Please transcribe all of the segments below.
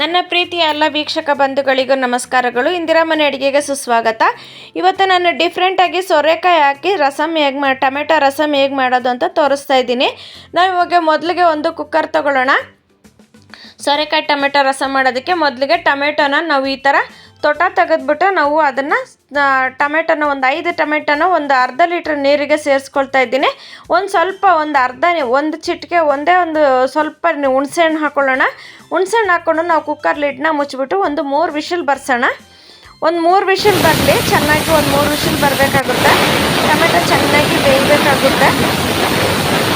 ನನ್ನ ಪ್ರೀತಿಯ ಎಲ್ಲ ವೀಕ್ಷಕ ಬಂಧುಗಳಿಗೂ ನಮಸ್ಕಾರಗಳು. ಇಂದಿರಾ ಮನೆ ಅಡುಗೆಗೆ ಸುಸ್ವಾಗತ. ಇವತ್ತು ನಾನು ಡಿಫ್ರೆಂಟಾಗಿ ಸೋರೆಕಾಯಿ ಹಾಕಿ ರಸಮ್ ಹೇಗೆ ಮಾ ಟೊಮೆಟೊ ರಸಮ್ ಹೇಗೆ ಮಾಡೋದು ಅಂತ ತೋರಿಸ್ತಾ ಇದ್ದೀನಿ. ನಾವು ಇವಾಗ ಮೊದಲಿಗೆ ಒಂದು ಕುಕ್ಕರ್ ತಗೊಳ್ಳೋಣ. ಸೋರೆಕಾಯಿ ಟೊಮೆಟೊ ರಸಮ್ ಮಾಡೋದಕ್ಕೆ ಮೊದಲಿಗೆ ಟೊಮೆಟೊನ ನಾವು ಈ ಥರ ತೋಟ ತೆಗೆದ್ಬಿಟ್ಟು ನಾವು ಅದನ್ನು ಟೊಮೆಟೊನ ಒಂದು ಐದು ಟೊಮೆಟೊನ ಒಂದು ಅರ್ಧ ಲೀಟ್ರ್ ನೀರಿಗೆ ಸೇರಿಸ್ಕೊಳ್ತಾ ಇದ್ದೀನಿ. ಒಂದು ಸ್ವಲ್ಪ ಒಂದು ಅರ್ಧ ಒಂದು ಚಿಟಿಕೆ, ಒಂದೇ ಒಂದು ಸ್ವಲ್ಪ ಹುಣಸೆಹಣ್ಣು ಹಾಕ್ಕೊಳ್ಳೋಣ ಹುಣ್ಸೆಹಣ್ಣು ಹಾಕ್ಕೊಂಡು ನಾವು ಕುಕ್ಕರ್ ಲಿಡ್ನ ಮುಚ್ಚಿಬಿಟ್ಟು ಒಂದು ಮೂರು ವಿಷಲ್ ಬರ್ಸೋಣ. ಒಂದು ಮೂರು ವಿಷಲ್ ಬರಲಿ, ಚೆನ್ನಾಗಿ ಒಂದು ಮೂರು ವಿಷಲ್ ಬರಬೇಕಾಗುತ್ತೆ. ಟೊಮೆಟೊ ಚೆನ್ನಾಗಿ ಬೇಯಬೇಕಾಗುತ್ತೆ.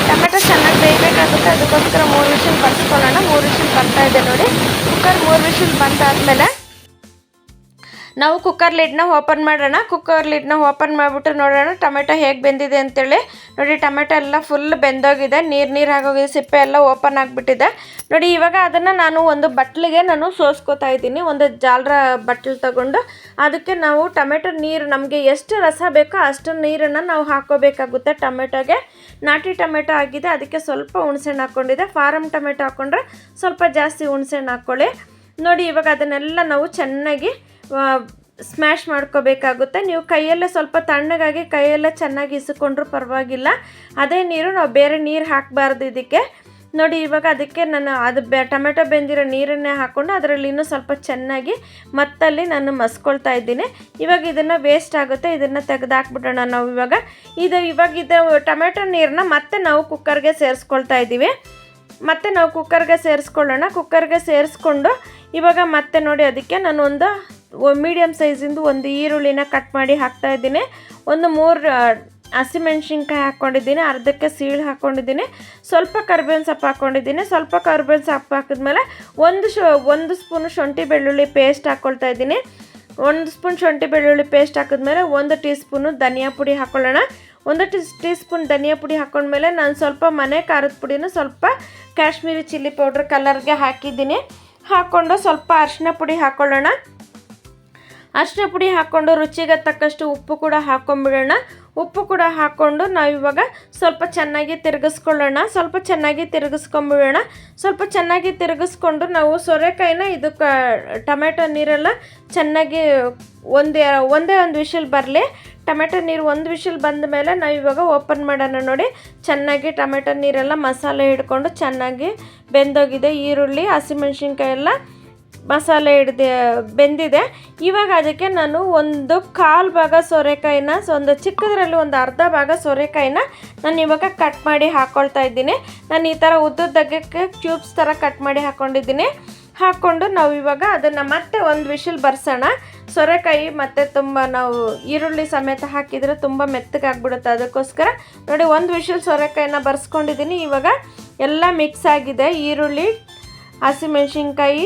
ಟೊಮೆಟೊ ಚೆನ್ನಾಗಿ ಬೇಯಬೇಕಾಗುತ್ತೆ, ಅದಕ್ಕೋಸ್ಕರ ಮೂರು ವಿಷಲ್ ಬರ್ಸ್ಕೊಳ್ಳೋಣ. ಮೂರು ವಿಷಲ್ ಬರ್ತಾ ಇದೆ ನೋಡಿ. ಕುಕ್ಕರ್ ಮೂರು ವಿಷಲ್ ಬಂದಾದಮೇಲೆ ನಾವು ಕುಕ್ಕರ್ ಲಿಡ್ನ ಓಪನ್ ಮಾಡೋಣ. ಕುಕ್ಕರ್ ಲಿಡ್ನ ಓಪನ್ ಮಾಡಿಬಿಟ್ಟು ನೋಡೋಣ ಟೊಮೆಟೊ ಹೇಗೆ ಬೆಂದಿದೆ ಅಂತೇಳಿ. ನೋಡಿ ಟೊಮೆಟೊ ಎಲ್ಲ ಫುಲ್ ಬೆಂದೋಗಿದೆ. ನೀರು ನೀರು ಆಗೋಗಿದೆ. ಸಿಪ್ಪೆ ಎಲ್ಲ ಓಪನ್ ಆಗಿಬಿಟ್ಟಿದೆ. ನೋಡಿ ಇವಾಗ ಅದನ್ನು ನಾನು ಒಂದು ಬಟ್ಲಿಗೆ ನಾನು ಸೋಸ್ಕೋತಾ ಇದ್ದೀನಿ. ಒಂದು ಜಾಲರ ಬಟ್ಲು ತಗೊಂಡು. ಅದಕ್ಕೆ ನಾವು ಟೊಮೆಟೊ ನೀರು ನಮಗೆ ಎಷ್ಟು ರಸ ಬೇಕೋ ಅಷ್ಟು ನೀರನ್ನು ನಾವು ಹಾಕೋಬೇಕಾಗುತ್ತೆ ಟೊಮೆಟೊಗೆ. ನಾಟಿ ಟೊಮೆಟೊ ಆಗಿದೆ. ಅದಕ್ಕೆ ಸ್ವಲ್ಪ ಹುಣಸೆಹಣ್ಣು ಹಾಕ್ಕೊಂಡಿದೆ ಫಾರಮ್ ಟೊಮೆಟೊ ಹಾಕ್ಕೊಂಡ್ರೆ ಸ್ವಲ್ಪ ಜಾಸ್ತಿ ಹುಣಸೆಹಣ್ಣು ಹಾಕ್ಕೊಳ್ಳಿ ನೋಡಿ ಇವಾಗ ಅದನ್ನೆಲ್ಲ ನಾವು ಚೆನ್ನಾಗಿ ಸ್ಮ್ಯಾಶ್ ಮಾಡ್ಕೋಬೇಕಾಗುತ್ತೆ. ನೀವು ಕೈಯೆಲ್ಲ ಸ್ವಲ್ಪ ತಣ್ಣಗಾಗಿ ಕೈಯೆಲ್ಲ ಚೆನ್ನಾಗಿ ಇಸ್ಕೊಂಡ್ರೂ ಪರವಾಗಿಲ್ಲ. ಅದೇ ನೀರು, ನಾವು ಬೇರೆ ನೀರು ಹಾಕಬಾರ್ದು ಇದಕ್ಕೆ. ನೋಡಿ, ಇವಾಗ ಅದಕ್ಕೆ ನಾನು ಅದು ಬೆ, ಟೊಮೆಟೊ ಬೆಂದಿರೋ ನೀರನ್ನೇ ಹಾಕ್ಕೊಂಡು ಅದರಲ್ಲಿ ಇನ್ನೂ ಸ್ವಲ್ಪ ಚೆನ್ನಾಗಿ ಮತ್ತಲ್ಲಿ ನಾನು ಮಸ್ಕೊಳ್ತಾ ಇದ್ದೀನಿ. ಇವಾಗ ಇದನ್ನು ವೇಸ್ಟ್ ಆಗುತ್ತೆ, ಇದನ್ನು ತೆಗೆದಾಕ್ಬಿಡೋಣ ನಾವು ಇವಾಗ. ಇದು ಇವಾಗ ಇದು ಟೊಮೆಟೊ ನೀರನ್ನ ಮತ್ತೆ ನಾವು ಕುಕ್ಕರ್ಗೆ ಸೇರಿಸ್ಕೊಳ್ತಾ ಇದ್ದೀವಿ. ಮತ್ತೆ ನಾವು ಕುಕ್ಕರ್ಗೆ ಸೇರಿಸ್ಕೊಳ್ಳೋಣ. ಕುಕ್ಕರ್ಗೆ ಸೇರಿಸ್ಕೊಂಡು ಇವಾಗ ಮತ್ತೆ ನೋಡಿ, ಅದಕ್ಕೆ ನಾನು ಒಂದು ಮೀಡಿಯಮ್ ಸೈಜಿಂದು ಒಂದು ಈರುಳ್ಳಿನ ಕಟ್ ಮಾಡಿ ಹಾಕ್ತಾ ಇದ್ದೀನಿ. ಒಂದು ಮೂರು ಹಸಿಮೆಣ್ಸಿನ್ಕಾಯಿ ಹಾಕ್ಕೊಂಡಿದ್ದೀನಿ, ಅರ್ಧಕ್ಕೆ ಸೀಳು ಹಾಕ್ಕೊಂಡಿದ್ದೀನಿ. ಸ್ವಲ್ಪ ಕರ್ಬೇವಿನ ಸೊಪ್ಪು ಹಾಕ್ಕೊಂಡಿದ್ದೀನಿ. ಸ್ವಲ್ಪ ಕರ್ಬೇವಿನ ಸೊಪ್ಪು ಹಾಕಿದ್ಮೇಲೆ ಒಂದು ಶು, ಒಂದು ಸ್ಪೂನು ಶುಂಠಿ ಬೆಳ್ಳುಳ್ಳಿ ಪೇಸ್ಟ್ ಹಾಕ್ಕೊಳ್ತಾ ಇದ್ದೀನಿ. ಒಂದು ಸ್ಪೂನ್ ಶುಂಠಿ ಬೆಳ್ಳುಳ್ಳಿ ಪೇಸ್ಟ್ ಹಾಕಿದ್ಮೇಲೆ ಒಂದು ಟೀ ಸ್ಪೂನು ಧನಿಯಾ ಪುಡಿ ಹಾಕ್ಕೊಳ್ಳೋಣ ಒಂದು ಟೀ ಟೀ ಸ್ಪೂನ್ ಧನಿಯಾ ಪುಡಿ ಹಾಕ್ಕೊಂಡ್ಮೇಲೆ ನಾನು ಸ್ವಲ್ಪ ಮನೆ ಖಾರದ ಪುಡಿನ ಸ್ವಲ್ಪ ಕಾಶ್ಮೀರಿ ಚಿಲ್ಲಿ ಪೌಡ್ರ್ ಕಲರ್ಗೆ ಹಾಕಿದ್ದೀನಿ. ಹಾಕ್ಕೊಂಡು ಸ್ವಲ್ಪ ಅರಿಶಿನ ಪುಡಿ ಹಾಕ್ಕೊಳ್ಳೋಣ ಅರಿಶಿನ ಪುಡಿ ಹಾಕ್ಕೊಂಡು ರುಚಿಗೆ ತಕ್ಕಷ್ಟು ಉಪ್ಪು ಕೂಡ ಹಾಕ್ಕೊಂಬಿಡೋಣ ಉಪ್ಪು ಕೂಡ ಹಾಕ್ಕೊಂಡು ನಾವು ಇವಾಗ ಸ್ವಲ್ಪ ಚೆನ್ನಾಗಿ ತಿರುಗಿಸ್ಕೊಳ್ಳೋಣ. ಸ್ವಲ್ಪ ಚೆನ್ನಾಗಿ ತಿರುಗಿಸ್ಕೊಂಬಿಡೋಣ. ಸ್ವಲ್ಪ ಚೆನ್ನಾಗಿ ತಿರುಗಿಸ್ಕೊಂಡು ನಾವು ಸೊರೆಕಾಯಿನ ಇದಕ್ಕೆ ಟೊಮೆಟೊ ನೀರೆಲ್ಲ ಚೆನ್ನಾಗಿ ಒಂದೇ ಒಂದೇ ಒಂದು ವಿಷಲ್ ಬರಲಿ. ಟೊಮೆಟೊ ನೀರು ಒಂದು ವಿಷಲ್ ಬಂದ ಮೇಲೆ ನಾವು ಇವಾಗ ಓಪನ್ ಮಾಡೋಣ ನೋಡಿ. ಚೆನ್ನಾಗಿ ಟೊಮೆಟೊ ನೀರೆಲ್ಲ ಮಸಾಲೆ ಹಿಡ್ಕೊಂಡು ಚೆನ್ನಾಗಿ ಬೆಂದೋಗಿದೆ ಈರುಳ್ಳಿ ಹಸಿಮೆಣ್ಸಿನ್ಕಾಯಿ ಎಲ್ಲ ಮಸಾಲೆ ಹಿಡ್ದು ಬೆಂದಿದೆ. ಇವಾಗ ಅದಕ್ಕೆ ನಾನು ಒಂದು ಕಾಲು ಭಾಗ ಸೋರೆಕಾಯಿನ, ಒಂದು ಚಿಕ್ಕದ್ರಲ್ಲಿ ಒಂದು ಅರ್ಧ ಭಾಗ ಸೋರೆಕಾಯಿನ ನಾನು ಇವಾಗ ಕಟ್ ಮಾಡಿ ಹಾಕ್ಕೊಳ್ತಾ ಇದ್ದೀನಿ. ನಾನು ಈ ಥರ ಉದ್ದುದ್ದಕ್ಕೆ ಕ್ಯೂಬ್ಸ್ ಥರ ಕಟ್ ಮಾಡಿ ಹಾಕ್ಕೊಂಡಿದ್ದೀನಿ ಹಾಕ್ಕೊಂಡು ನಾವು ಇವಾಗ ಅದನ್ನು ಮತ್ತೆ ಒಂದು ವಿಷಲ್ ಬರ್ಸೋಣ. ಸೊರೆಕಾಯಿ ಮತ್ತು ತುಂಬ ನಾವು ಈರುಳ್ಳಿ ಸಮೇತ ಹಾಕಿದರೆ ತುಂಬ ಮೆತ್ತಗಾಗ್ಬಿಡುತ್ತೆ ಅದಕ್ಕೋಸ್ಕರ. ನೋಡಿ, ಒಂದು ವಿಷಲ್ ಸೊರೆಕಾಯಿನ ಬರ್ಸ್ಕೊಂಡಿದ್ದೀನಿ. ಇವಾಗ ಎಲ್ಲ ಮಿಕ್ಸ್ ಆಗಿದೆ. ಈರುಳ್ಳಿ, ಹಸಿಮೆಣ್ಸಿನ್ಕಾಯಿ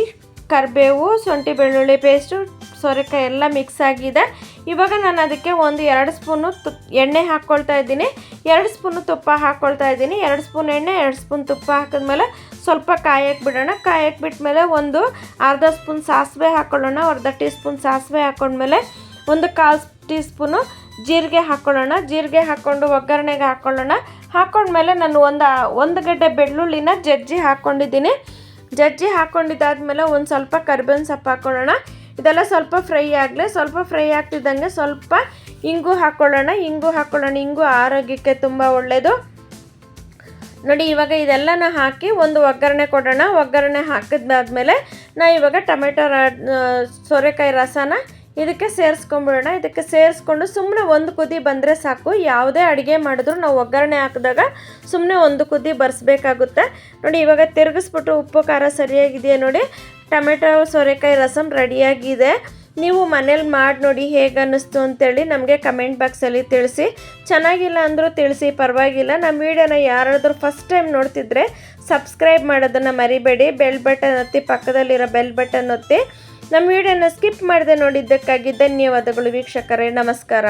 ಕರಿಬೇವು, ಶುಂಠಿ, ಬೆಳ್ಳುಳ್ಳಿ ಪೇಸ್ಟು ಸೋರೆಕಾಯಿ ಎಲ್ಲ ಮಿಕ್ಸ್ ಆಗಿದೆ. ಇವಾಗ ನಾನು ಅದಕ್ಕೆ ಒಂದು ಎರಡು ಸ್ಪೂನು ತು, ಎಣ್ಣೆ ಹಾಕ್ಕೊಳ್ತಾ ಇದ್ದೀನಿ. ಎರಡು ಸ್ಪೂನು ತುಪ್ಪ ಹಾಕ್ಕೊಳ್ತಾ ಇದ್ದೀನಿ. ಎರಡು ಸ್ಪೂನ್ ಎಣ್ಣೆ, ಎರಡು ಸ್ಪೂನ್ ತುಪ್ಪ ಹಾಕಿದ್ಮೇಲೆ ಸ್ವಲ್ಪ ಕಾಯಕ್ಕೆ ಬಿಡೋಣ. ಕಾಯಕ್ಕೆ ಬಿಟ್ಮೇಲೆ ಒಂದು ಅರ್ಧ ಸ್ಪೂನ್ ಸಾಸಿವೆ ಹಾಕ್ಕೊಳ್ಳೋಣ ಅರ್ಧ ಟೀ ಸ್ಪೂನ್ ಸಾಸಿವೆ ಹಾಕ್ಕೊಂಡ್ಮೇಲೆ ಒಂದು ಕಾಲು ಟೀ ಸ್ಪೂನು ಜೀರಿಗೆ ಹಾಕ್ಕೊಳ್ಳೋಣ ಜೀರಿಗೆ ಹಾಕ್ಕೊಂಡು ಒಗ್ಗರಣೆಗೆ ಹಾಕ್ಕೊಳ್ಳೋಣ ಹಾಕ್ಕೊಂಡ್ಮೇಲೆ ನಾನು ಒಂದು ಒಂದು ಗಡ್ಡೆ ಬೆಳ್ಳುಳ್ಳಿನ ಜಜ್ಜಿ ಹಾಕ್ಕೊಂಡಿದ್ದೀನಿ ಜಜ್ಜಿ ಹಾಕ್ಕೊಂಡಿದ್ದಾದ್ಮೇಲೆ ಒಂದು ಸ್ವಲ್ಪ ಕರ್ಬೇವಿನ ಸೊಪ್ಪು ಹಾಕ್ಕೊಳ್ಳೋಣ ಇದೆಲ್ಲ ಸ್ವಲ್ಪ ಫ್ರೈ ಆಗಲಿ, ಸ್ವಲ್ಪ ಫ್ರೈ ಆಗ್ತಿದ್ದಂಗೆ ಸ್ವಲ್ಪ ಇಂಗು ಹಾಕ್ಕೊಳ್ಳೋಣ ಇಂಗು ಹಾಕ್ಕೊಳ್ಳೋಣ ಇಂಗು ಆರೋಗ್ಯಕ್ಕೆ ತುಂಬ ಒಳ್ಳೆಯದು ನೋಡಿ, ಇವಾಗ ಇದೆಲ್ಲನ ಹಾಕಿ ಒಂದು ಒಗ್ಗರಣೆ ಕೊಡೋಣ. ಒಗ್ಗರಣೆ ಹಾಕಿದ್ದಾದ್ಮೇಲೆ ನಾ ಇವಾಗ ಟೊಮೆಟೊ ಸೋರೆಕಾಯಿ ರಸನ ಇದಕ್ಕೆ ಸೇರಿಸ್ಕೊಂಬಿಡೋಣ. ಇದಕ್ಕೆ ಸೇರಿಸ್ಕೊಂಡು ಸುಮ್ಮನೆ ಒಂದು ಕುದಿ ಬಂದರೆ ಸಾಕು. ಯಾವುದೇ ಅಡುಗೆ ಮಾಡಿದ್ರು ನಾವು ಒಗ್ಗರಣೆ ಹಾಕಿದಾಗ ಸುಮ್ಮನೆ ಒಂದು ಕುದಿ ಬರೆಸ್ಬೇಕಾಗುತ್ತೆ. ನೋಡಿ, ಇವಾಗ ತಿರುಗಿಸ್ಬಿಟ್ಟು ಉಪ್ಪು, ಖಾರ ಸರಿಯಾಗಿದೆಯಾ ನೋಡಿ. ಟೊಮೆಟೊ, ಸೋರೆಕಾಯಿ ರಸಮ್ ರೆಡಿಯಾಗಿದೆ. ನೀವು ಮನೇಲಿ ಮಾಡಿ ನೋಡಿ ಹೇಗೆ ಅನ್ನಿಸ್ತು ಅಂತೇಳಿ ನಮಗೆ ಕಮೆಂಟ್ ಬಾಕ್ಸಲ್ಲಿ ತಿಳಿಸಿ. ಚೆನ್ನಾಗಿಲ್ಲ ಅಂದರೂ ತಿಳಿಸಿ, ಪರವಾಗಿಲ್ಲ. ನಮ್ಮ ವಿಡಿಯೋನ ಯಾರಾದರೂ ಫಸ್ಟ್ ಟೈಮ್ ನೋಡ್ತಿದ್ರೆ ಸಬ್ಸ್ಕ್ರೈಬ್ ಮಾಡೋದನ್ನು ಮರಿಬೇಡಿ. ಬೆಲ್ ಬಟನ್ ಒತ್ತಿ, ಪಕ್ಕದಲ್ಲಿರೋ ಬೆಲ್ ಬಟನ್ ಒತ್ತಿ. ನಮ್ಮ ವಿಡಿಯೋನ ಸ್ಕಿಪ್ ಮಾಡದೆ ನೋಡಿದ್ದಕ್ಕಾಗಿ ಧನ್ಯವಾದಗಳು ವೀಕ್ಷಕರೇ. ನಮಸ್ಕಾರ.